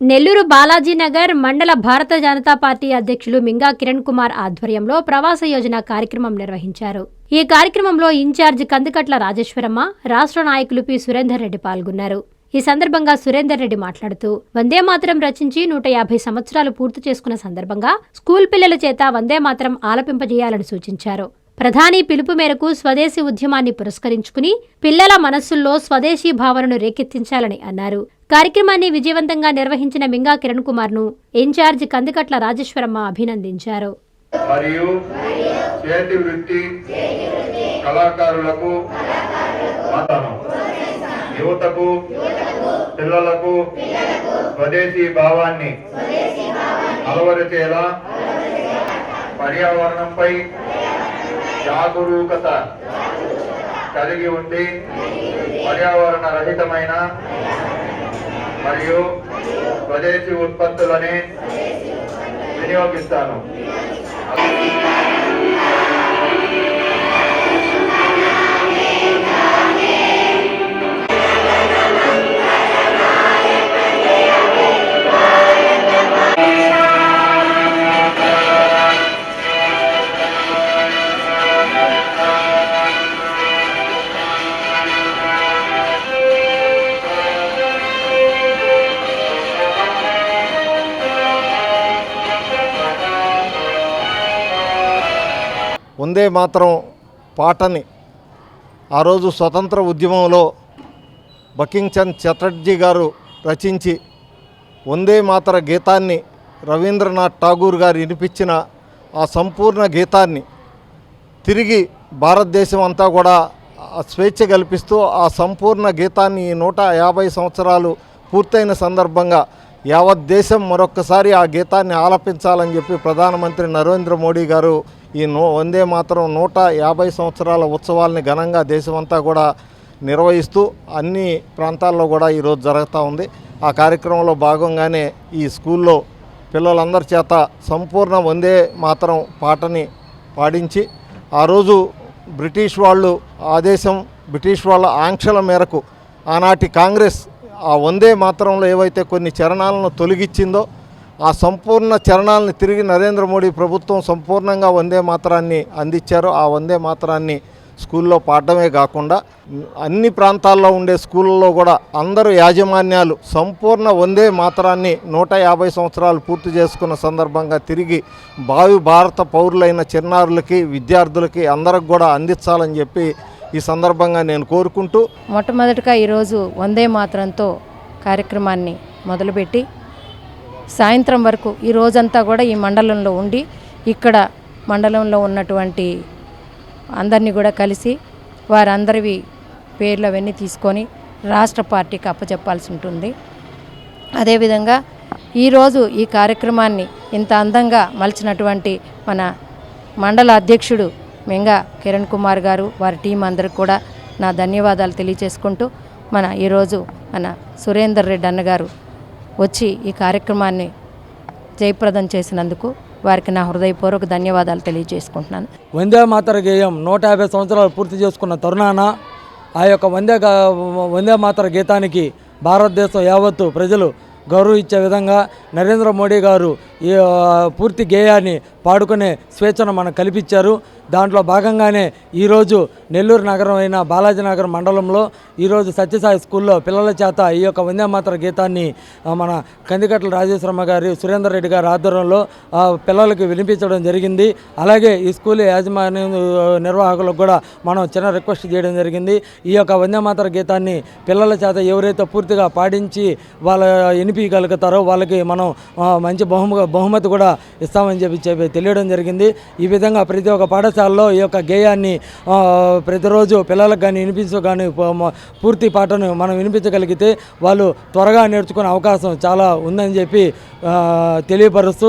నెల్లూరు బాలాజీనగర్ మండల భారత జనతా పార్టీ అధ్యక్షులు మింగా కిరణ్ కుమార్ ఆధ్వర్యంలో ప్రవాస యోజన కార్యక్రమం నిర్వహించారు. ఈ కార్యక్రమంలో ఇన్ఛార్జ్ కందుకట్ల రాజేశ్వరమ్మ రాష్ట్ర నాయకులు పి. సురేందర్ రెడ్డి పాల్గొన్నారు. ఈ సందర్భంగా సురేందర్ రెడ్డి మాట్లాడుతూ వందే మాత్రం రచించి నూట యాభై సంవత్సరాలు పూర్తి చేసుకున్న సందర్భంగా స్కూల్ పిల్లల చేత వందే మాత్రం ఆలపింపజేయాలని సూచించారు. ప్రధాని పిలుపు మేరకు స్వదేశీ ఉద్యమాన్ని పురస్కరించుకుని పిల్లల మనస్సుల్లో స్వదేశీ భావనను రేకెత్తించాలని అన్నారు. కార్యక్రమాన్ని విజయవంతంగా నిర్వహించిన మింగా కిరణ్ కుమార్ను ఇన్ఛార్జ్ కందికట్ల రాజేశ్వరమ్మ అభినందించారు. మరియు చేతి వృత్తి కళాకారులకు యువతకు పిల్లలకు స్వదేశీ భావాన్ని అలవరిచేలా పర్యావరణంపై జాగరూకత కలిగి ఉండి పర్యావరణ రహితమైన మరియు స్వదేశీ ఉత్పత్తులని వినియోగిస్తాను. వందే మాత్రం పాటని ఆ రోజు స్వతంత్ర ఉద్యమంలో బకింగ్చంద్ చటర్జీ గారు రచించి వందే మాతర గీతాన్ని రవీంద్రనాథ్ ఠాగూర్ గారు వినిపించిన ఆ సంపూర్ణ గీతాన్ని తిరిగి భారతదేశం అంతా కూడా స్వేచ్ఛ కల్పిస్తూ ఆ సంపూర్ణ గీతాన్ని ఈ నూట యాభై సంవత్సరాలు పూర్తయిన సందర్భంగా యావత్ దేశం మరొక్కసారి ఆ గీతాన్ని ఆలపించాలని చెప్పి ప్రధానమంత్రి నరేంద్ర మోడీ గారు ఈ నో వందే మాత్రం నూట యాభై సంవత్సరాల ఉత్సవాల్ని ఘనంగా దేశమంతా కూడా నిర్వహిస్తూ అన్ని ప్రాంతాల్లో కూడా ఈరోజు జరుగుతూ ఉంది. ఆ కార్యక్రమంలో భాగంగానే ఈ స్కూల్లో పిల్లలందరి చేత సంపూర్ణ వందే మాత్రం పాటని పాడించి ఆ రోజు బ్రిటిష్ వాళ్ళు ఆదేశం బ్రిటిష్ వాళ్ళ ఆంక్షల మేరకు ఆనాటి కాంగ్రెస్ ఆ వందే మాత్రంలో ఏవైతే కొన్ని చరణాలను తొలగించిందో ఆ సంపూర్ణ చరణాలను తిరిగి నరేంద్ర మోడీ ప్రభుత్వం సంపూర్ణంగా వందే మాత్రాన్ని అందించారు. ఆ వందే మాత్రాన్ని స్కూల్లో పాడడమే కాకుండా అన్ని ప్రాంతాల్లో ఉండే స్కూళ్ళలో కూడా అందరూ యాజమాన్యాలు సంపూర్ణ వందే మాత్రాన్ని నూట యాభై సంవత్సరాలు పూర్తి చేసుకున్న సందర్భంగా తిరిగి భావి భారత పౌరులైన చిన్నారులకి విద్యార్థులకి అందరికి కూడా అందించాలని చెప్పి ఈ సందర్భంగా నేను కోరుకుంటూ మొట్టమొదటిగా ఈరోజు వందే మాత్రంతో కార్యక్రమాన్ని మొదలుపెట్టి సాయంత్రం వరకు ఈ రోజంతా కూడా ఈ మండలంలో ఉండి ఇక్కడ మండలంలో ఉన్నటువంటి అందరినీ కూడా కలిసి వారందరివి పేర్లు అవన్నీ తీసుకొని రాష్ట్ర పార్టీకి అప్పచెప్పాల్సి ఉంటుంది. అదేవిధంగా ఈరోజు ఈ కార్యక్రమాన్ని ఇంత అందంగా మలిచినటువంటి మన మండల అధ్యక్షుడు మెంగా కిరణ్ కుమార్ గారు వారి టీం అందరికి కూడా నా ధన్యవాదాలు తెలియజేసుకుంటూ మన ఈరోజు మన సురేందర్ రెడ్డి అన్నగారు వచ్చి ఈ కార్యక్రమాన్ని జయప్రదం చేసినందుకు వారికి నా హృదయపూర్వక ధన్యవాదాలు తెలియజేసుకుంటున్నాను. వందే మాతర గేయం నూట యాభై సంవత్సరాలు పూర్తి చేసుకున్న తరుణాన ఆ యొక్క వందే వందే మాతర గీతానికి భారతదేశం యావత్తు ప్రజలు గౌరవ ఇచ్చే విధంగా నరేంద్ర మోడీ గారు ఈ పూర్తి గేయాన్ని పాడుకునే స్వేచ్ఛను మనకు కల్పించారు. దాంట్లో భాగంగానే ఈరోజు నెల్లూరు నగరం అయిన బాలాజీనగర్ మండలంలో ఈరోజు సత్యసాయి స్కూల్లో పిల్లల చేత ఈ యొక్క వందేమాతర గీతాన్ని మన కందికట్ల రాజేశ్వరమ్మ గారి సురేందర్ రెడ్డి గారి ఆధ్వర్యంలో పిల్లలకు వినిపించడం జరిగింది. అలాగే ఈ స్కూల్ యాజమాన్య నిర్వాహకులకు కూడా మనం చిన్న రిక్వెస్ట్ చేయడం జరిగింది. ఈ యొక్క వందేమాతర గీతాన్ని పిల్లల చేత ఎవరైతే పూర్తిగా పాడించి వాళ్ళ వినిపించగలుగుతారో వాళ్ళకి మనం మంచి బహుమ బహుమతి కూడా ఇస్తామని చెప్పి చెప్పి తెలియడం జరిగింది. ఈ విధంగా ప్రతి ఒక్క పాఠశాలలో ఈ యొక్క గేయాన్ని ప్రతిరోజు పిల్లలకు కానీ వినిపించు కానీ పూర్తి పాటను మనం వినిపించగలిగితే వాళ్ళు త్వరగా నేర్చుకునే అవకాశం చాలా ఉందని చెప్పి తెలియపరుస్తూ